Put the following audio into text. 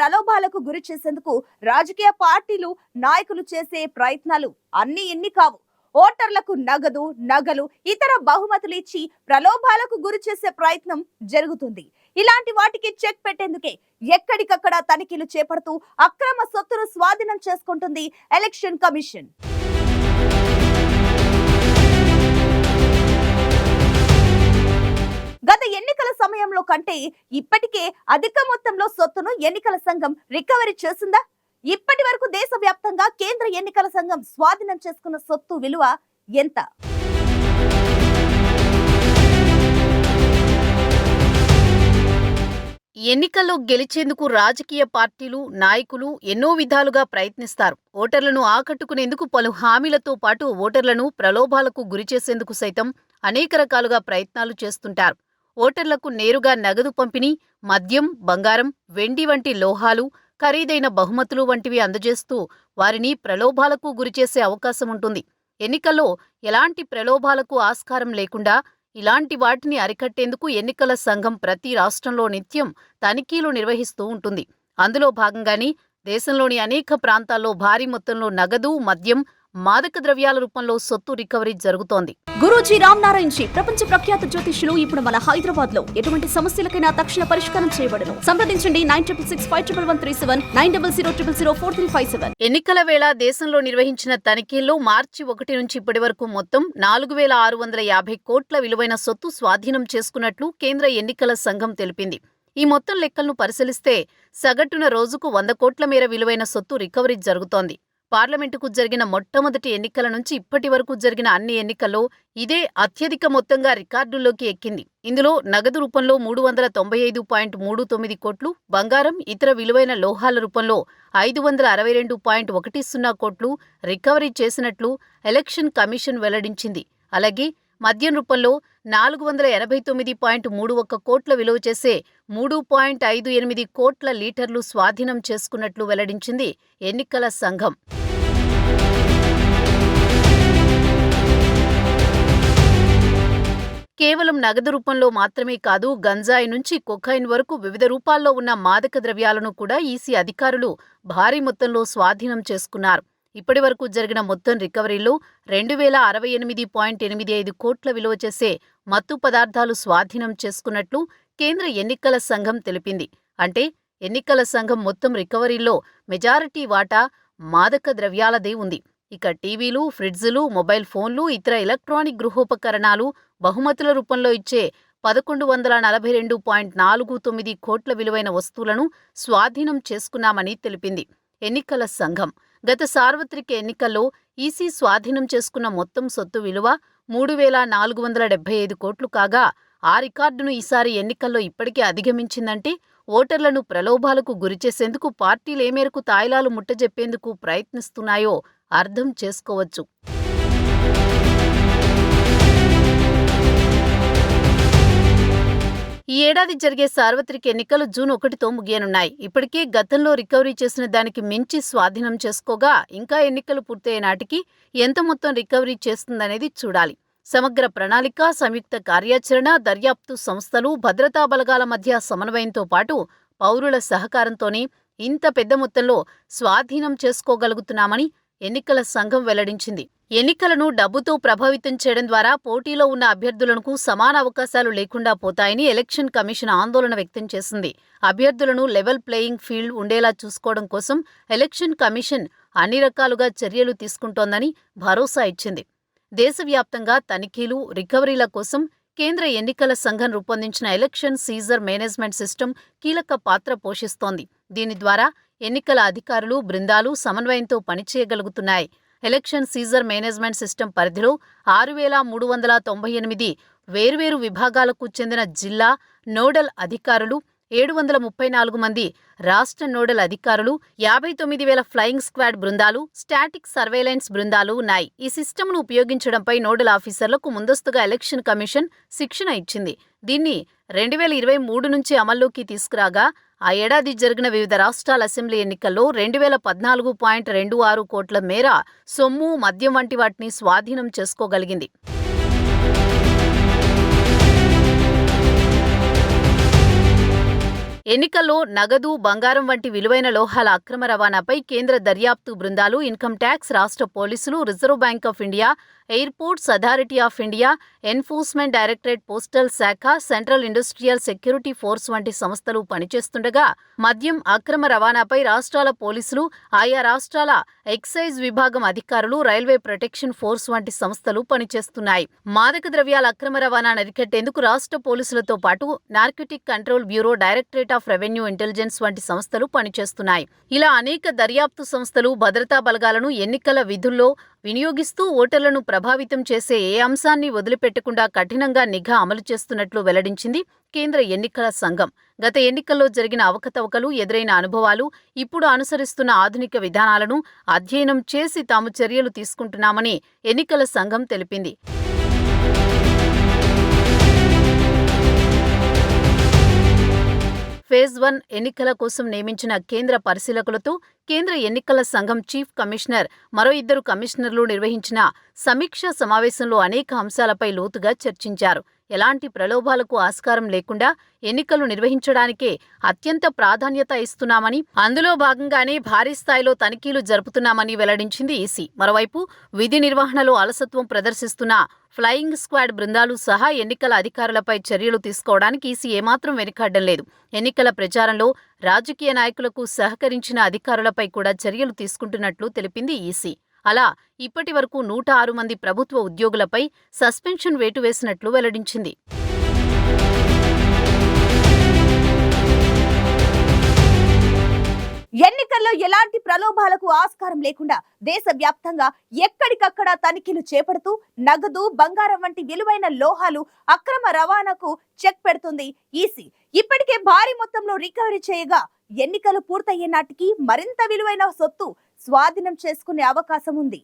ప్రలోభాలకు గురి చేసేందుకు రాజకీయ పార్టీలు నాయకులు చేసే ప్రయత్నాలు అన్ని ఎన్ని కావు. ఓటర్లకు నగదు నగలు ఇతర బహుమతులు ఇచ్చి ప్రలోభాలకు గురి చేసే ప్రయత్నం జరుగుతుంది. ఇలాంటి వాటికి చెక్ పెట్టేందుకే ఎక్కడికక్కడ తనిఖీలు చేపడుతూ అక్రమ సొత్తును స్వాధీనం చేసుకుంటుంది ఎలక్షన్ కమిషన్. గత ఎన్నికల సమయంలో కంటే ఇప్పటికే అధిక మొత్తంలో సొత్తును ఎన్నికల సంఘం రికవరీ చేసిందా? ఇప్పటి వరకు దేశవ్యాప్తంగా కేంద్ర ఎన్నికల సంఘం స్వాధీనం చేసుకున్న సొత్తు విలువ ఎంత? ఎన్నికల్లో గెలిచేందుకు రాజకీయ పార్టీలు నాయకులు ఎన్నో విధాలుగా ప్రయత్నిస్తారు. ఓటర్లను ఆకట్టుకునేందుకు పలు హామీలతో పాటు ఓటర్లను ప్రలోభాలకు గురిచేసేందుకు సైతం అనేక రకాలుగా ప్రయత్నాలు చేస్తుంటారు. ఓటర్లకు నేరుగా నగదు పంపిణీ మద్యం బంగారం వెండి వంటి లోహాలు ఖరీదైన బహుమతులు వంటివి అందజేస్తూ వారిని ప్రలోభాలకు గురిచేసే అవకాశం ఉంటుంది. ఎన్నికల్లో ఎలాంటి ప్రలోభాలకు ఆస్కారం లేకుండా ఇలాంటి వాటిని అరికట్టేందుకు ఎన్నికల సంఘం ప్రతి రాష్ట్రంలో నిత్యం తనిఖీలు నిర్వహిస్తూ ఉంటుంది. అందులో భాగంగానే దేశంలోని అనేక ప్రాంతాల్లో భారీ మొత్తంలో నగదు మద్యం మాదక ద్రవ్యాల రూపంలో సొత్తు రికవరీ జరుగుతోంది. గురూజీ రామ్ నారాయణ్ జీ ప్రపంచ ప్రఖ్యాత జ్యోతిష్యులు ఇప్పుడు మన హైదరాబాద్లో ఎటువంటి సమస్యలకైనా తక్షణ పరిష్కారం చేయబడను. సంప్రదించండి nine triple six five triple one three seven nine double zero triple zero four three five seven. ఎన్నికల వేళ దేశంలో నిర్వహించిన తనిఖీల్లో మార్చి ఒకటి నుంచి ఇప్పటి వరకు మొత్తం నాలుగు వేల ఆరు వందల యాభై కోట్ల విలువైన సొత్తు స్వాధీనం చేసుకున్నట్లు కేంద్ర ఎన్నికల సంఘం తెలిపింది. ఈ మొత్తం లెక్కలను పరిశీలిస్తే సగటున రోజుకు వంద కోట్ల మేర విలువైన సొత్తు రికవరీ జరుగుతోంది. పార్లమెంటుకు జరిగిన మొట్టమొదటి ఎన్నికల నుంచి ఇప్పటి వరకు జరిగిన అన్ని ఎన్నికల్లో ఇదే అత్యధిక మొత్తంగా రికార్డుల్లోకి ఎక్కింది. ఇందులో నగదు రూపంలో మూడు వందల తొంభై ఐదు పాయింట్ మూడు తొమ్మిది కోట్లు బంగారం ఇతర విలువైన లోహాల రూపంలో ఐదు వందల అరవై రెండు పాయింట్ ఒకటి సున్నా కోట్లు రికవరీ చేసినట్లు ఎలక్షన్ కమిషన్ వెల్లడించింది. అలాగే మద్యం రూపంలో నాలుగు వందల ఎనభై తొమ్మిది పాయింట్ మూడు ఒక్క కోట్ల విలువ చేసే మూడు పాయింట్ ఐదు ఎనిమిది కోట్ల లీటర్లు స్వాధీనం చేసుకున్నట్లు వెల్లడించింది ఎన్నికల సంఘం. కేవలం నగదు రూపంలో మాత్రమే కాదు గంజాయి నుంచి కొకైన్ వరకు వివిధ రూపాల్లో ఉన్న మాదక ద్రవ్యాలను కూడా ఈసీ అధికారులు భారీ మొత్తంలో స్వాధీనం చేసుకున్నారు. ఇప్పటి వరకు జరిగిన మొత్తం రికవరీలో రెండు వేల అరవై ఎనిమిది పాయింట్ ఎనిమిది ఐదు కోట్ల విలువ చేసే మత్తు పదార్థాలు స్వాధీనం చేసుకున్నట్లు కేంద్ర ఎన్నికల సంఘం తెలిపింది. అంటే ఎన్నికల సంఘం మొత్తం రికవరీలో మెజారిటీ వాటా మాదక ద్రవ్యాలదే ఉంది. ఇక టీవీలు ఫ్రిడ్జులు మొబైల్ ఫోన్లు ఇతర ఎలక్ట్రానిక్ గృహోపకరణాలు బహుమతుల రూపంలో ఇచ్చే పదకొండు వందల నలభై రెండు పాయింట్ నాలుగు తొమ్మిది కోట్ల విలువైన వస్తువులను స్వాధీనం చేసుకున్నామని తెలిపింది ఎన్నికల సంఘం. గత సార్వత్రిక ఎన్నికల్లో ఈసీ స్వాధీనం చేసుకున్న మొత్తం సొత్తు విలువ మూడు వేల నాలుగు వందల డెబ్బై ఐదు కోట్లు కాగా ఆ రికార్డును ఈసారి ఎన్నికల్లో ఇప్పటికే అధిగమించిందంటే ఓటర్లను ప్రలోభాలకు గురిచేసేందుకు పార్టీలు ఏ మేరకు తాయిలాలు ముట్టజెప్పేందుకు ప్రయత్నిస్తున్నాయో అర్థం చేసుకోవచ్చు. ఈ ఏడాది జరిగే సార్వత్రిక ఎన్నికలు జూన్ ఒకటితో ముగియనున్నాయి. ఇప్పటికే గతంలో రికవరీ చేసిన దానికి మించి స్వాధీనం చేసుకోగా ఇంకా ఎన్నికలు పూర్తయ్యే నాటికి ఎంత మొత్తం రికవరీ చేస్తుందనేది చూడాలి. సమగ్ర ప్రణాళిక సంయుక్త కార్యాచరణ దర్యాప్తు సంస్థలు భద్రతా బలగాల మధ్య సమన్వయంతో పాటు పౌరుల సహకారంతోనే ఇంత పెద్ద మొత్తంలో స్వాధీనం చేసుకోగలుగుతున్నామని ఎన్నికల సంఘం వెల్లడించింది. ఎన్నికలను డబ్బుతో ప్రభావితం చేయడం ద్వారా పోటీలో ఉన్న అభ్యర్థులకు సమాన అవకాశాలు లేకుండా పోతాయని ఎలక్షన్ కమిషన్ ఆందోళన వ్యక్తం చేసింది. అభ్యర్థులను లెవెల్ ప్లేయింగ్ ఫీల్డ్ ఉండేలా చూసుకోవడం కోసం ఎలక్షన్ కమిషన్ అన్ని రకాలుగా చర్యలు తీసుకుంటోందని భరోసా ఇచ్చింది. దేశవ్యాప్తంగా తనిఖీలు రికవరీల కోసం కేంద్ర ఎన్నికల సంఘం రూపొందించిన ఎలక్షన్ సీజర్ మేనేజ్మెంట్ సిస్టమ్ కీలక పాత్ర పోషిస్తోంది. దీని ద్వారా ఎన్నికల అధికారులు బృందాలు సమన్వయంతో పనిచేయగలుగుతున్నాయి ఎలక్షన్ సీజర్ మేనేజ్మెంట్ సిస్టమ్ పరిధిలో ఆరు వేల మూడు వందల తొంభై ఎనిమిది వేర్వేరు విభాగాలకు చెందిన జిల్లా నోడల్ అధికారులు ఏడు వందల ముప్పై నాలుగు మంది రాష్ట్ర నోడల్ అధికారులు యాభై తొమ్మిది వేల ఫ్లయింగ్ స్క్వాడ్ బృందాలు స్టాటిక్ సర్వేలెన్స్ బృందాలు ఉన్నాయి. ఈ సిస్టమ్ను ఉపయోగించడంపై నోడల్ ఆఫీసర్లకు ముందస్తుగా ఎలక్షన్ కమిషన్ శిక్షణ ఇచ్చింది. దీన్ని రెండు వేల ఇరవై మూడు నుంచి అమల్లోకి తీసుకురాగా ఆ ఏడాది జరిగిన వివిధ రాష్ట్రాల అసెంబ్లీ ఎన్నికల్లో రెండు వేల పద్నాలుగు పాయింట్ రెండు ఆరు కోట్ల మేర సొమ్ము మద్యం వంటి వాటిని స్వాధీనం చేసుకోగలిగింది. ఎన్నికల్లో నగదు బంగారం వంటి విలువైన లోహాల అక్రమ రవాణాపై కేంద్ర దర్యాప్తు బృందాలు ఇన్కమ్ ట్యాక్స్ రాష్ట్ర పోలీసులు reserve bank of India airports authority of India enforcement directorate postal శాఖ సెంట్రల్ ఇండస్ట్రియల్ సెక్యూరిటీ ఫోర్స్ వంటి సంస్థలు పనిచేస్తుండగా మద్యం అక్రమ రవాణాపై రాష్ట్రాల పోలీసులు ఆయా రాష్ట్రాల ఎక్సైజ్ విభాగం అధికారులు రైల్వే ప్రొటెక్షన్ ఫోర్స్ వంటి సంస్థలు పనిచేస్తున్నాయి. మాదక ద్రవ్యాల అక్రమ రవాణాను అరికట్టేందుకు రాష్ట్ర పోలీసులతో పాటు narcotic control bureau directorate of revenue intelligence వంటి సంస్థలు పనిచేస్తున్నాయి. ఇలా అనేక దర్యాప్తు సంస్థలు భద్రతా బలగాలను ఎన్నికల విధుల్లో వినియోగిస్తూ ఓటర్లను ప్రభావితం చేసే ఏ అంశాన్ని వదిలిపెట్టకుండా కఠినంగా నిఘా అమలు చేస్తున్నట్లు వెల్లడించింది కేంద్ర ఎన్నికల సంఘం. గత ఎన్నికల్లో జరిగిన అవకతవకలు ఎదురైన అనుభవాలు ఇప్పుడు అనుసరిస్తున్న ఆధునిక విధానాలను అధ్యయనం చేసి తాము చర్యలు తీసుకుంటున్నామని ఎన్నికల సంఘం తెలిపింది. ఫేజ్ వన్ ఎన్నికల కోసం నియమించిన కేంద్ర పరిశీలకులతో కేంద్ర ఎన్నికల సంఘం చీఫ్ కమిషనర్ మరో ఇద్దరు కమిషనర్లు నిర్వహించిన సమీక్ష సమావేశంలో అనేక అంశాలపై లోతుగా చర్చించారు. ఎలాంటి ప్రలోభాలకు ఆస్కారం లేకుండా ఎన్నికలు నిర్వహించడానికే అత్యంత ప్రాధాన్యత ఇస్తున్నామని అందులో భాగంగానే భారీ స్థాయిలో తనిఖీలు జరుపుతున్నామని వెల్లడించింది ఈసీ. మరోవైపు విధి నిర్వహణలో అలసత్వం ప్రదర్శిస్తున్న ఫ్లయింగ్ స్క్వాడ్ బృందాలు సహా ఎన్నికల అధికారులపై చర్యలు తీసుకోవడానికి ఈసీ ఏమాత్రం వెనుకాడడం లేదు. ఎన్నికల ప్రచారంలో రాజకీయ నాయకులకు సహకరించిన అధికారులపై కూడా చర్యలు తీసుకుంటున్నట్లు తెలిపింది ఈసీ. అలా ఇప్పటి వరకు నూట ఆరు మంది ప్రభుత్వ ఉద్యోగులపై సస్పెన్షన్ వేటు వేసినట్లు వెల్లడించింది. ఎన్నికల్లో ఎలాంటి ప్రలోభాలకు ఆస్కారం లేకుండా దేశవ్యాప్తంగా ఎక్కడికక్కడ తనిఖీలు చేపడుతూ నగదు బంగారం వంటి విలువైన లోహాలు అక్రమ రవాణాకు చెక్ పెడుతుంది ఈసీ. ఇప్పటికే భారీ మొత్తంలో రికవరీ చేయగా ఎన్నికలు పూర్తయ్యే నాటికి మరింత విలువైన సొత్తు స్వాధీనం చేసుకునే అవకాశం ఉంది.